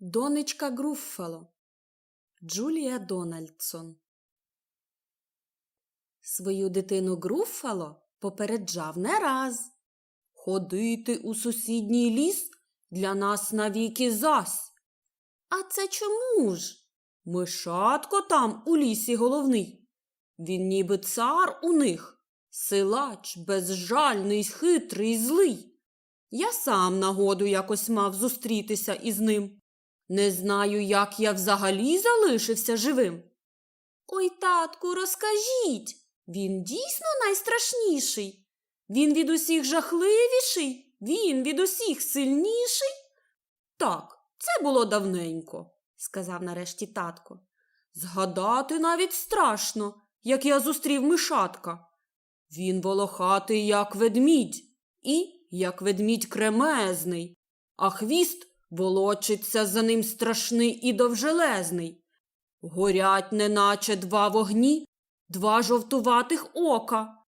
Донечка Груффало Джулія Дональдсон Свою дитину Груффало попереджав не раз. Ходити у сусідній ліс для нас навіки зась. А це чому ж? Мишатко там у лісі головний. Він ніби цар у них, силач, безжальний, хитрий, злий. Я сам нагоду якось мав зустрітися із ним. Не знаю, як я взагалі залишився живим. Ой, татку, розкажіть. Він дійсно найстрашніший. Він від усіх жахливіший, він від усіх сильніший. Так, це було давненько, сказав нарешті татко. Згадати навіть страшно, як я зустрів мишатка. Він волохатий, як ведмідь, і як ведмідь кремезний, а хвіст волочиться за ним страшний і довжелезний. Горять, неначе два вогні, два жовтуватих ока,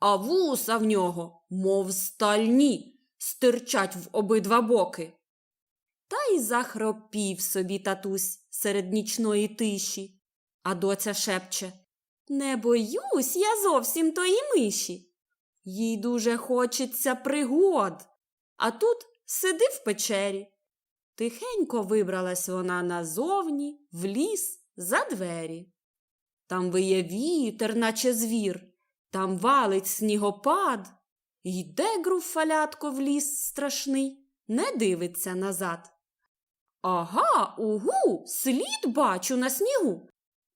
а вуса в нього, мов стальні, стирчать в обидва боки. Та й захропів собі татусь серед нічної тиші, а доця шепче Не боюсь я зовсім тої миші. Їй дуже хочеться пригод, а тут сиди в печері. Тихенько вибралась вона назовні, в ліс, за двері. Там виє вітер, наче звір, там валить снігопад. Йде груфалятко в ліс страшний, не дивиться назад. Ага, угу, слід бачу на снігу.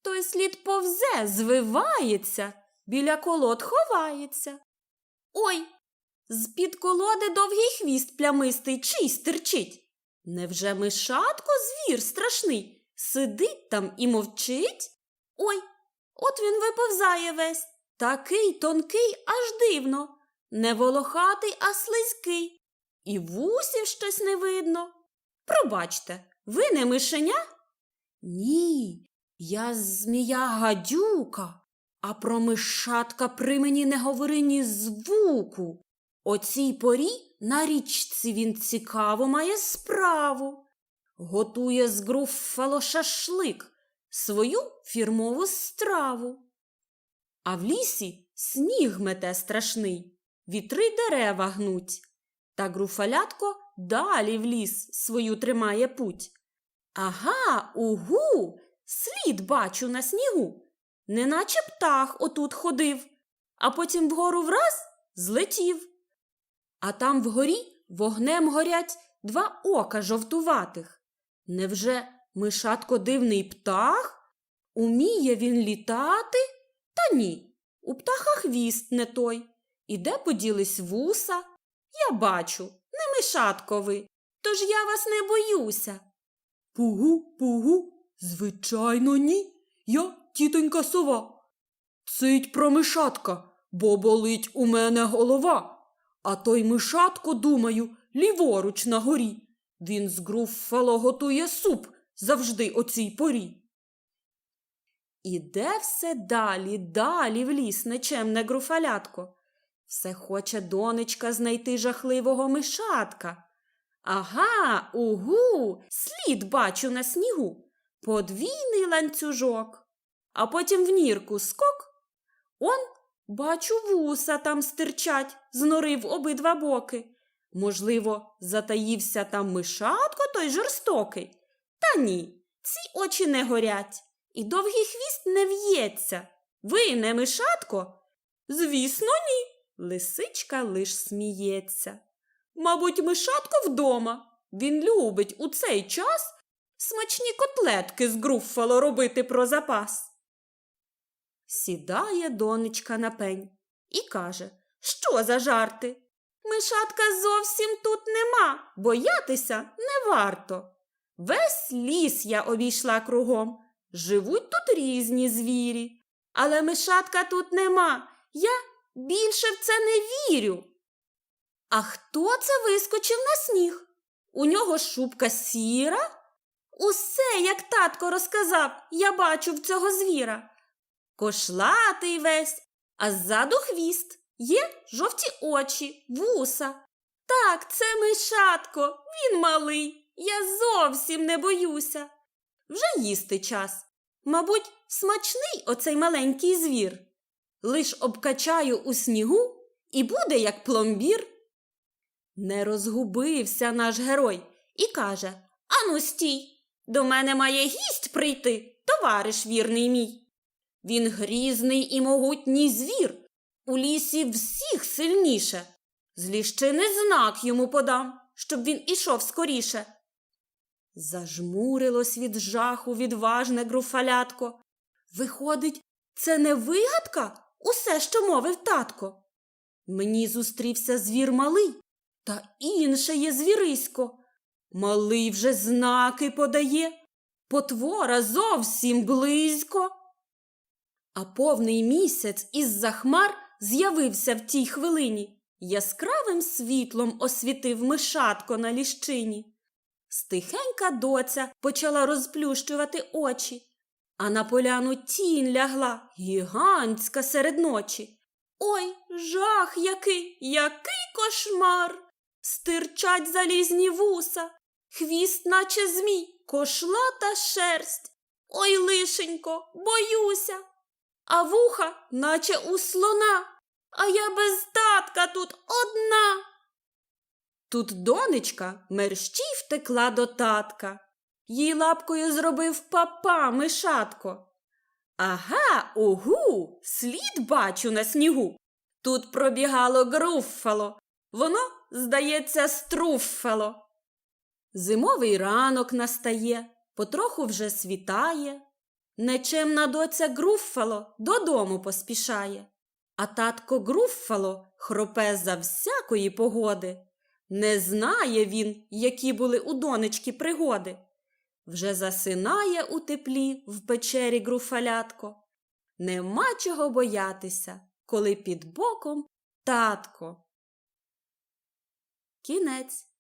Той слід повзе, звивається, біля колод ховається. Ой, з-під колоди довгий хвіст плямистий чий стирчить. Невже мишатко звір страшний? Сидить там і мовчить? Ой, от він виповзає весь, такий тонкий, аж дивно, не волохатий, а слизький. І вусів щось не видно. Пробачте, ви не мишеня? Ні, я змія гадюка, а про мишатка при мені не говори ні звуку. О цій порі на річці він цікаво має справу. Готує з груффало шашлик, свою фірмову страву. А в лісі сніг мете страшний, вітри дерева гнуть. Та груфалятко далі в ліс свою тримає путь. Ага, угу, слід бачу на снігу, неначе птах отут ходив, а потім вгору враз злетів. А там вгорі вогнем горять два ока жовтуватих. Невже мишатко дивний птах? Уміє він літати? Та ні, у птаха хвіст не той. І де поділись вуса? Я бачу, не мишатко ви, тож я вас не боюся. Пугу, пугу, звичайно, ні. Я тітонька сова. Цить про мишатка, бо болить у мене голова. А той мишатко, думаю, ліворуч на горі. Він з груффало готує суп завжди о цій порі. Іде все далі, далі в ліс нечемне груфалятко. Все хоче донечка знайти жахливого мишатка. Ага, угу, слід бачу на снігу, подвійний ланцюжок, а потім в нірку скок. Он, бачу, вуса там стирчать, з нори в обидва боки. Можливо, затаївся там мишатко той жорстокий. Та ні, ці очі не горять, і довгий хвіст не в'ється. Ви не мишатко? Звісно, ні. Лисичка лиш сміється. Мабуть, мишатко вдома. Він любить у цей час смачні котлетки з груффало робити про запас. Сідає донечка на пень і каже, що за жарти? Мишатка зовсім тут нема, боятися не варто. Весь ліс я обійшла кругом. Живуть тут різні звірі, але мишатка тут нема. Я більше в це не вірю. А хто це вискочив на сніг? У нього шубка сіра? Усе, як татко розказав, я бачу в цього звіра. Кошлатий весь, а ззаду хвіст, є жовті очі, вуса. Так, це мишатко, він малий. Я зовсім не боюся. Вже їсти час. Мабуть, смачний оцей маленький звір. Лиш обкачаю у снігу і буде як пломбір. Не розгубився наш герой і каже Ану, стій! До мене має гість прийти, товариш вірний мій. Він грізний і могутній звір, у лісі всіх сильніше. З ліщини знак йому подам, щоб він ішов скоріше. Зажмурилось від жаху відважне груфалятко. Виходить, це не вигадка усе, що мовив татко. Мені зустрівся звір малий, та інше є звірисько. Малий вже знаки подає, потвора зовсім близько. А повний місяць із-за хмар з'явився в тій хвилині, яскравим світлом освітив мишатко на ліщині. Стихенька доця почала розплющувати очі, а на поляну тінь лягла гігантська серед ночі. Ой, жах який, який кошмар! Стирчать залізні вуса, хвіст, наче змій, кошлата шерсть. Ой, лишенько, боюся, а вуха, наче у слона, а я без татка тут одна. Тут донечка мерщій втекла до татка. Їй лапкою зробив папа мишатко. Ага, угу, слід бачу на снігу. Тут пробігало груффало, воно, здається, струффало. Зимовий ранок настає, потроху вже світає. Нечемна доця груффало додому поспішає, а татко груффало хропе за всякої погоди. Не знає він, які були у донечки пригоди. Вже засинає у теплі в печері груфалятко. Нема чого боятися, коли під боком татко. Кінець.